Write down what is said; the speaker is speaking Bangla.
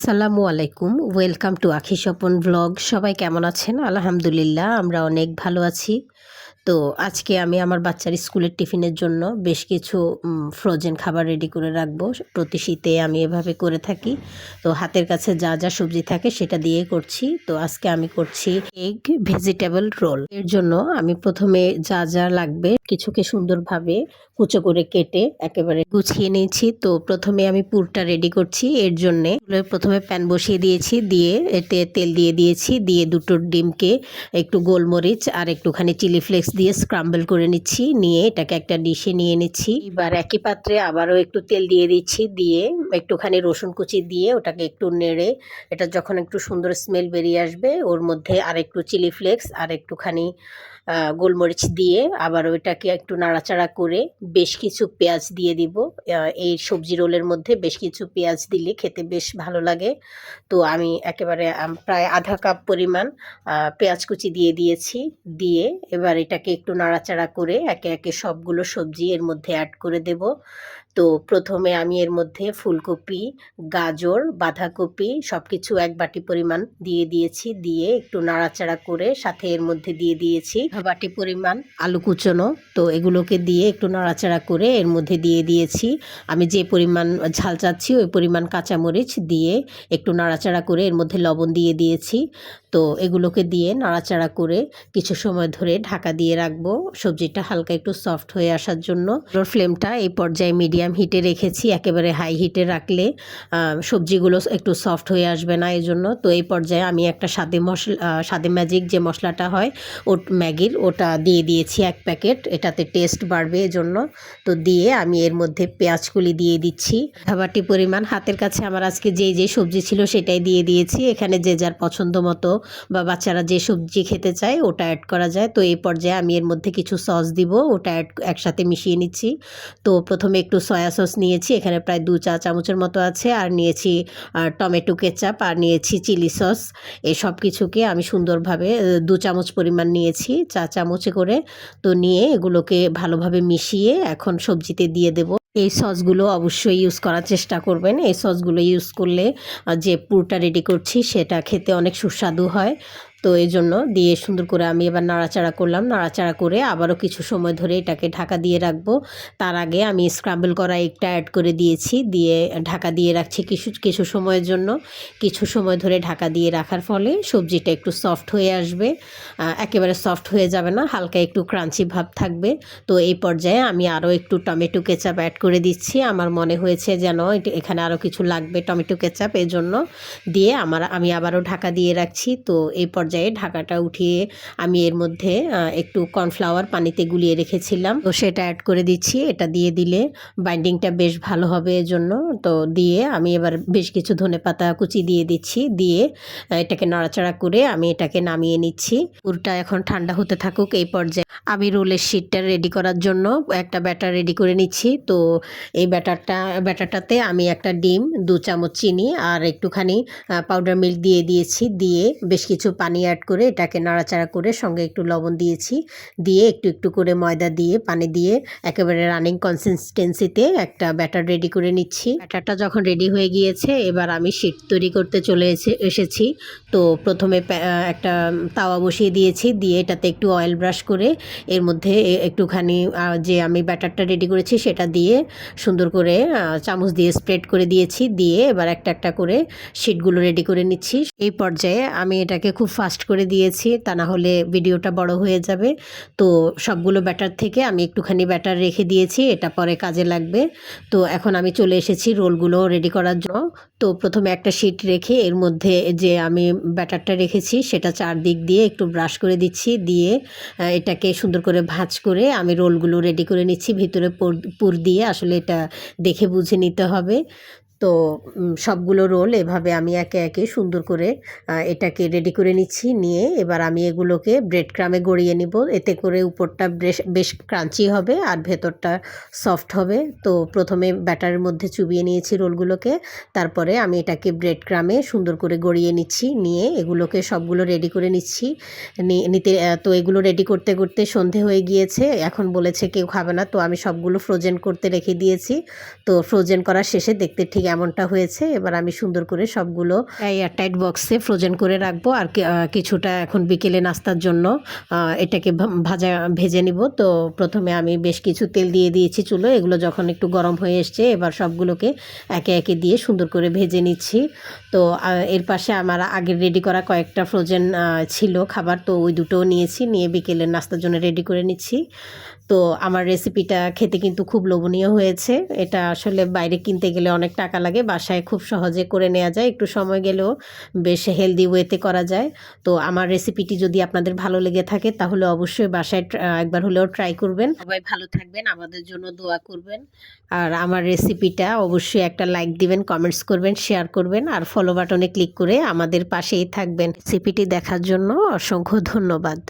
সালামু আলাইকুম। ওয়েলকাম টু আখি স্বপন ব্লগ সবাই কেমন আছেন? আলহামদুলিল্লাহ, আমরা অনেক ভালো আছি। তো আজকে আমি আমার বাচ্চার স্কুলের টিফিনের জন্য বেশ কিছু ফ্রোজেন খাবার রেডি করে রাখব। প্রতি শীতে আমি এভাবে করে থাকি। তো হাতের কাছে যা যা সবজি থাকে সেটা দিয়ে করছি। তো আজকে আমি করছি এগ ভেজিটেবল রোল এর জন্য আমি প্রথমে যা যা লাগবে কিছুকে সুন্দরভাবে কুচো করে কেটে একেবারে গুছিয়ে নিয়েছি। তো প্রথমে আমি পুরটা রেডি করছি। এর জন্যে প্রথমে প্যান বসিয়ে দিয়েছি। দিয়ে এতে তেল দিয়ে দিয়েছি। দিয়ে দুটো ডিমকে একটু গোলমরিচ আর একটুখানি চিলি ফ্লেক্স দিয়ে স্ক্রাম্বল করে নিচ্ছি। নিয়ে এটাকে একটা ডিশে নিয়ে নিচ্ছি। এবার একই পাত্রে আবারও একটু তেল দিয়ে দিচ্ছি। দিয়ে একটুখানি রসুন কুচি দিয়ে ওটাকে একটু নেড়ে, এটা যখন একটু সুন্দর স্মেল বেরিয়ে আসবে, ওর মধ্যে আর একটু চিলি ফ্লেক্স আর একটুখানি গোলমরিচ দিয়ে আবার ওইটাকে একটু নাড়াচাড়া করে বেশ কিছু পেঁয়াজ দিয়ে দিব। এই সবজি রোলের মধ্যে বেশ কিছু পেঁয়াজ দিলে খেতে বেশ ভালো লাগে। তো আমি একেবারে প্রায় আধা কাপ পরিমাণ পেঁয়াজ কুচি দিয়ে দিয়েছি। দিয়ে এবার এটাকে একটু নাড়াচাড়া করে একে একে সবগুলো সবজি এর মধ্যে অ্যাড করে দেব। তো প্রথমে আমি এর মধ্যে ফুলকপি, গাজর, বাঁধাকপি সব কিছু এক বাটি পরিমাণ দিয়ে দিয়েছি। দিয়ে একটু নাড়াচাড়া করে সাথে এর মধ্যে দিয়ে দিয়েছি বাটি পরিমাণ আলু কুচনো। তো এগুলোকে দিয়ে একটু নাড়াচাড়া করে এর মধ্যে দিয়ে দিয়েছি। আমি যে পরিমাণ ঝাল চাচ্ছি ওই পরিমাণ কাঁচামরিচ দিয়ে একটু নাড়াচাড়া করে এর মধ্যে লবণ দিয়ে দিয়েছি। তো এগুলোকে দিয়ে নাড়াচাড়া করে কিছু সময় ধরে ঢাকা দিয়ে রাখব। সবজিটা হালকা একটু সফট হয়ে আসার জন্য। ফ্লেমটা এই পর্যায়ে মিডিয়াম হিটে রেখেছি, একেবারে হাই হিটে রাখলে সবজিগুলো একটু সফট হয়ে আসবে না এই জন্য তো এই পর্যায়ে আমি একটা স্বাদে মশলা স্বাদে ম্যাজিক যে মশলাটা হয় ও ম্যাগির, ওটা দিয়ে দিয়েছি এক প্যাকেট। এটাতে টেস্ট বাড়বে এজন্য। তো দিয়ে আমি এর মধ্যে পেঁয়াজ কুলি দিয়ে দিচ্ছি। খাবারটি পরিমাণ হাতের কাছে আমার আজকে যে যে সবজি ছিল সেটাই দিয়ে দিয়েছি। এখানে যে যার পছন্দ মতো বা বাচ্চারা যে সবজি খেতে চায়, ওটা অ্যাড করা যায়। তো এই পর্যায়ে আমি এর মধ্যে কিছু সস দিব, ওটা অ্যাড একসাথে মিশিয়ে নিচ্ছি। তো প্রথমে একটু সয়া সস নিয়েছি, এখানে প্রায় দু চা চামচের মতো আছে। আর নিয়েছি টমেটো কেচাপ আর নিয়েছি চিলি সস। এই সব কিছুকে আমি সুন্দরভাবে দু চামচ পরিমাণ নিয়েছি, চা চামচে করে। তো নিয়ে এগুলোকে ভালোভাবে মিশিয়ে এখন সবজিতে দিয়ে দেব। এই সসগুলো অবশ্যই ইউজ করার চেষ্টা করবেন। এই সসগুলো ইউজ করলে যে পুরটা রেডি করছি, সেটা খেতে অনেক সুস্বাদু হয়। তো এই জন্য দিয়ে সুন্দর করে আমি এবার নাড়াচাড়া করলাম। নাড়াচাড়া করে আবারও কিছু সময় ধরে এটাকে ঢাকা দিয়ে রাখব। তার আগে আমি স্ক্রাম্বল করা একটা অ্যাড করে দিয়েছি। দিয়ে ঢাকা দিয়ে রাখছি কিছু কিছু সময়ের জন্য। কিছু সময় ধরে ঢাকা দিয়ে রাখার ফলে সবজিটা একটু সফট হয়ে আসবে। একেবারে সফট হয়ে যাবে না, হালকা একটু ক্রাঞ্চি ভাব থাকবে। তো এই পর্যায়ে আমি আরও একটু টমেটো কেচাপ অ্যাড করে দিচ্ছি। আমার মনে হয়েছে যেন এখানে আরও কিছু লাগবে টমেটো কেচাপ এই জন্য দিয়ে আমার, আমি আবারও ঢাকা দিয়ে রাখছি। তো এই পর্যায়ে পর্যায়ে ঢাকাটা উঠিয়ে আমি এর মধ্যে একটু কর্নফ্লাওয়ার পানিতে গুলিয়ে রেখেছিলাম। তো সেটা অ্যাড করে দিচ্ছি, এটা দিয়ে দিলে বাইন্ডিংটা বেশ ভালো হবে জন্য। তো দিয়ে আমি এবার বেশ কিছু ধনে পাতা কুচি দিয়ে দিচ্ছি, দিয়ে এটাকে নাড়াচাড়া করে আমি এটাকে নামিয়ে নিচ্ছি। পুরটা এখন ঠান্ডা হতে থাকুক এই পর্যায়ে। আমি রোলের শিটটা রেডি করার জন্য একটা ব্যাটার রেডি করে নিচ্ছি। তো এই ব্যাটারটা ব্যাটারটাতে আমি একটা ডিম, দু চামচ চিনি আর একটুখানি পাউডার মিল্ক দিয়ে দিয়েছি। দিয়ে বেশ কিছু পানি অ্যাড করে এটাকে নাড়াচাড়া করে সঙ্গে একটু লবণ দিয়েছি। দিয়ে একটু একটু করে ময়দা দিয়ে, পানি দিয়ে একেবারে রানিং কনসিস্টেন্সিতে একটা ব্যাটার রেডি করে নিচ্ছি। ব্যাটারটা যখন রেডি হয়ে গিয়েছে, এবার আমি শিট তৈরি করতে চলে এসে, এসেছি। তো প্রথমে একটা তাওয়া বসিয়ে দিয়েছি। দিয়ে এটাতে একটু অয়েল ব্রাশ করে এর মধ্যে একটুখানি যে আমি ব্যাটারটা রেডি করেছি সেটা দিয়ে সুন্দর করে চামচ দিয়ে স্প্রেড করে দিয়েছি। দিয়ে এবার একটা একটা করে শিটগুলো রেডি করে নিচ্ছি। এই পর্যায়ে আমি এটাকে খুব ফাস্ট করে দিয়েছি, তা না হলে ভিডিওটা বড় হয়ে যাবে। তো সবগুলো ব্যাটার থেকে আমি একটুখানি ব্যাটার রেখে দিয়েছি, এটা পরে কাজে লাগবে। তো এখন আমি চলে এসেছি রোলগুলো রেডি করার জন্য। তো প্রথমে একটা শিট রেখে এর মধ্যে যে আমি ব্যাটারটা রেখেছি, সেটা চারদিক দিয়ে একটু ব্রাশ করে দিচ্ছি, দিয়ে এটাকে সুন্দর করে ভাঁজ করে আমি রোলগুলো রেডি করে নিচ্ছি। ভিতরে পুর দিয়ে আসলে এটা দেখে বুঝে নিতে হবে। তো সবগুলো রোল এভাবে আমি একে একে সুন্দর করে এটাকে রেডি করে নিচ্ছি। নিয়ে এবার আমি এগুলোকে ব্রেড ক্রামে গড়িয়ে নিব। এতে করে উপরটা বেশ বেশ ক্রাঞ্চি হবে আর ভেতরটা সফট হবে। তো প্রথমে ব্যাটারের মধ্যে চুবিয়ে নিয়েছি রোলগুলোকে। তারপরে আমি এটাকে ব্রেড ক্রামে সুন্দর করে গড়িয়ে নিচ্ছি। নিয়ে এগুলোকে সবগুলো রেডি করে নিচ্ছি। নিতে তো এগুলো রেডি করতে করতে সন্ধে হয়ে গিয়েছে। এখন বলেছে কেউ খাবে না। তো আমি সবগুলো ফ্রোজেন করতে রেখে দিয়েছি। তো ফ্রোজেন করার শেষে দেখতে ঠিক এমনটা হয়েছে, এবার আমি সুন্দর করে সবগুলো এয়ারটাইট বক্সে ফ্রোজেন করে রাখব। আর কিছুটা এখন বিকেলে নাস্তার জন্য এটাকে ভাজা, ভেজে নিব। তো প্রথমে আমি বেশ কিছু তেল দিয়ে দিয়েছি চুলো। এগুলো যখন একটু গরম হয়ে এসছে, এবার সবগুলোকে একে একে দিয়ে সুন্দর করে ভেজে নিচ্ছি। তো এর পাশে আমার আগের রেডি করা কয়েকটা ফ্রোজেন ছিল খাবার, তো ওই দুটোও নিয়েছি। নিয়ে বিকেলের নাস্তার জন্য রেডি করে নিচ্ছি। তো আমার রেসিপিটা খেতে কিন্তু খুব লোভনীয় হয়েছে। এটা আসলে বাইরে কিনতে গেলে অনেক টাকা লাগে বাসায় খুব সহজে করে নেওয়া যায়। একটু সময় গেলেও বেশ হেলদি ওয়েতে করা যায়। তো আমার রেসিপিটি যদি আপনাদের ভালো লেগে থাকে তাহলে অবশ্যই বাসায় একবার হলেও ট্রাই করবেন। সবাই ভালো থাকবেন আমাদের জন্য দোয়া করবেন। আর আমার রেসিপিটা অবশ্যই একটা লাইক দিবেন কমেন্টস করবেন শেয়ার করবেন আর ফলো বাটনে ক্লিক করে আমাদের পাশেই থাকবেন। রেসিপিটি দেখার জন্য অসংখ্য ধন্যবাদ।